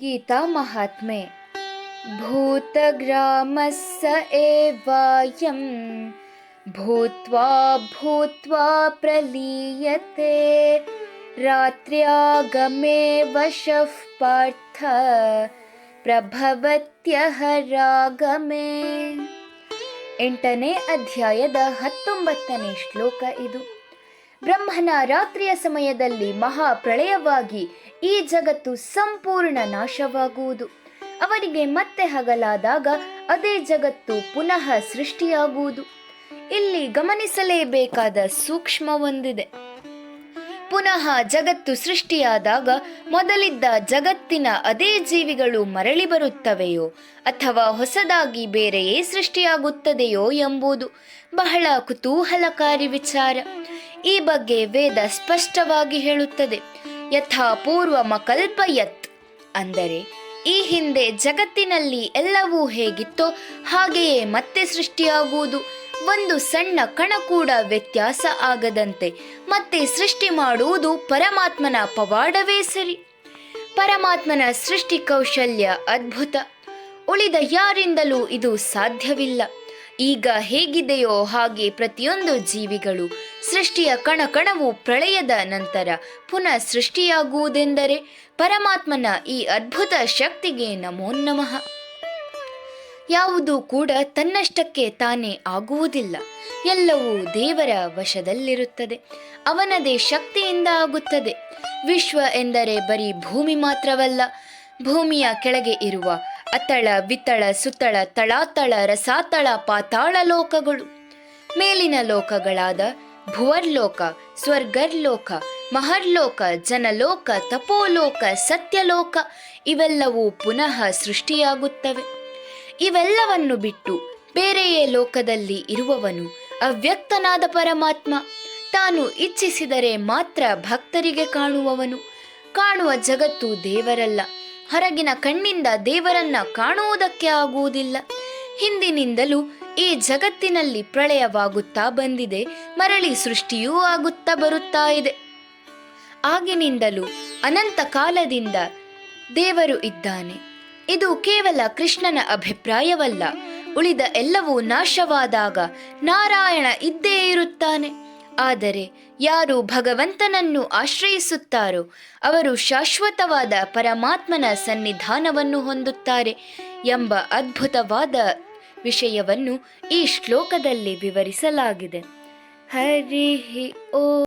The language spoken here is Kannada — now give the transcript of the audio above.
गीता महात्मे भूतग्रामः स एवायं भूत्वा भूत्वा प्रलीयते रात्र्यागमे वशः पार्थ ಪ್ರಭವತ್ಯಹ ರಾಗಮೇ ಎಂಟನೇ ಅಧ್ಯಾಯದ ಹತ್ತೊಂಬತ್ತನೇ ಶ್ಲೋಕ ಇದು ಬ್ರಹ್ಮನ ರಾತ್ರಿಯ ಸಮಯದಲ್ಲಿ ಮಹಾಪ್ರಳಯವಾಗಿ ಈ ಜಗತ್ತು ಸಂಪೂರ್ಣ ನಾಶವಾಗುವುದು. ಅವರಿಗೆ ಮತ್ತೆ ಹಗಲಾದಾಗ ಅದೇ ಜಗತ್ತು ಪುನಃ ಸೃಷ್ಟಿಯಾಗುವುದು. ಇಲ್ಲಿ ಗಮನಿಸಲೇಬೇಕಾದ ಸೂಕ್ಷ್ಮ ಒಂದಿದೆ. ಪುನಃ ಜಗತ್ತು ಸೃಷ್ಟಿಯಾದಾಗ ಮೊದಲಿದ್ದ ಜಗತ್ತಿನ ಅದೇ ಜೀವಿಗಳು ಮರಳಿ ಬರುತ್ತವೆಯೋ ಅಥವಾ ಹೊಸದಾಗಿ ಬೇರೆಯೇ ಸೃಷ್ಟಿಯಾಗುತ್ತದೆಯೋ ಎಂಬುದು ಬಹಳ ಕುತೂಹಲಕಾರಿ ವಿಚಾರ. ಈ ಬಗ್ಗೆ ವೇದ ಸ್ಪಷ್ಟವಾಗಿ ಹೇಳುತ್ತದೆ. ಯಥಾ ಪೂರ್ವಮ ಕಲ್ಪಯತ್ ಅಂದರೆ, ಈ ಹಿಂದೆ ಜಗತ್ತಿನಲ್ಲಿ ಎಲ್ಲವೂ ಹೇಗಿತ್ತೋ ಹಾಗೆಯೇ ಮತ್ತೆ ಸೃಷ್ಟಿಯಾಗುವುದು. ಒಂದು ಸಣ್ಣ ಕಣ ಕೂಡ ವ್ಯತ್ಯಾಸ ಆಗದಂತೆ ಮತ್ತೆ ಸೃಷ್ಟಿ ಮಾಡುವುದು ಪರಮಾತ್ಮನ ಪವಾಡವೇ ಸರಿ. ಪರಮಾತ್ಮನ ಸೃಷ್ಟಿ ಕೌಶಲ್ಯ ಅದ್ಭುತ. ಉಳಿದ ಯಾರಿಂದಲೂ ಇದು ಸಾಧ್ಯವಿಲ್ಲ. ಈಗ ಹೇಗಿದೆಯೋ ಹಾಗೆ ಪ್ರತಿಯೊಂದು ಜೀವಿಗಳು ಸೃಷ್ಟಿಯ ಕಣ ಕಣವು ಪ್ರಳಯದ ನಂತರ ಪುನಃ ಸೃಷ್ಟಿಯಾಗುವುದೆಂದರೆ ಪರಮಾತ್ಮನ ಈ ಅದ್ಭುತ ಶಕ್ತಿಗೆ ನಮೋ ನಮಃ. ಯಾವುದು ಕೂಡ ತನ್ನಷ್ಟಕ್ಕೆ ತಾನೇ ಆಗುವುದಿಲ್ಲ. ಎಲ್ಲವೂ ದೇವರ ವಶದಲ್ಲಿರುತ್ತದೆ. ಅವನದೇ ಶಕ್ತಿಯಿಂದ ಆಗುತ್ತದೆ. ವಿಶ್ವ ಎಂದರೆ ಬರೀ ಭೂಮಿ ಮಾತ್ರವಲ್ಲ, ಭೂಮಿಯ ಕೆಳಗೆ ಇರುವ ಅತಳ ವಿತಳ ಸುತಳ ತಳಾತಳ, ರಸಾತಳ, ಪಾತಾಳ ಲೋಕಗಳು. ಮೇಲಿನ ಲೋಕಗಳಾದ ಭುವರ್ಲೋಕ, ಸ್ವರ್ಗರ್ಲೋಕ, ಮಹರ್ಲೋಕ, ಜನಲೋಕ, ತಪೋಲೋಕ, ಸತ್ಯಲೋಕ ಇವೆಲ್ಲವೂ ಪುನಃ ಸೃಷ್ಟಿಯಾಗುತ್ತವೆ. ಇವೆಲ್ಲವನ್ನು ಬಿಟ್ಟು ಬೇರೆಯೇ ಲೋಕದಲ್ಲಿ ಇರುವವನು ಅವ್ಯಕ್ತನಾದ ಪರಮಾತ್ಮ. ತಾನು ಇಚ್ಛಿಸಿದರೆ ಮಾತ್ರ ಭಕ್ತರಿಗೆ ಕಾಣುವವನು. ಕಾಣುವ ಜಗತ್ತು ದೇವರಲ್ಲ. ಹೊರಗಿನ ಕಣ್ಣಿಂದ ದೇವರನ್ನ ಕಾಣುವುದಕ್ಕೆ ಆಗುವುದಿಲ್ಲ. ಹಿಂದಿನಿಂದಲೂ ಈ ಜಗತ್ತಿನಲ್ಲಿ ಪ್ರಳಯವಾಗುತ್ತಾ ಬಂದಿದೆ, ಮರಳಿ ಸೃಷ್ಟಿಯೂ ಆಗುತ್ತಾ ಬರುತ್ತಾ ಇದೆ. ಆಗಿನಿಂದಲೂ ಅನಂತ ಕಾಲದಿಂದ ದೇವರು ಇದ್ದಾನೆ. ಇದು ಕೇವಲ ಕೃಷ್ಣನ ಅಭಿಪ್ರಾಯವಲ್ಲ, ಉಳಿದ ಎಲ್ಲವೂ ನಾಶವಾದಾಗ ನಾರಾಯಣ ಇದ್ದೇ ಇರುತ್ತಾನೆ. ಆದರೆ ಯಾರು ಭಗವಂತನನ್ನು ಆಶ್ರಯಿಸುತ್ತಾರೋ, ಅವರು ಶಾಶ್ವತವಾದ ಪರಮಾತ್ಮನ ಸನ್ನಿಧಾನವನ್ನು ಹೊಂದುತ್ತಾರೆ ಎಂಬ ಅದ್ಭುತವಾದ ವಿಷಯವನ್ನು ಈ ಶ್ಲೋಕದಲ್ಲಿ ವಿವರಿಸಲಾಗಿದೆ. ಹರಿ ಓ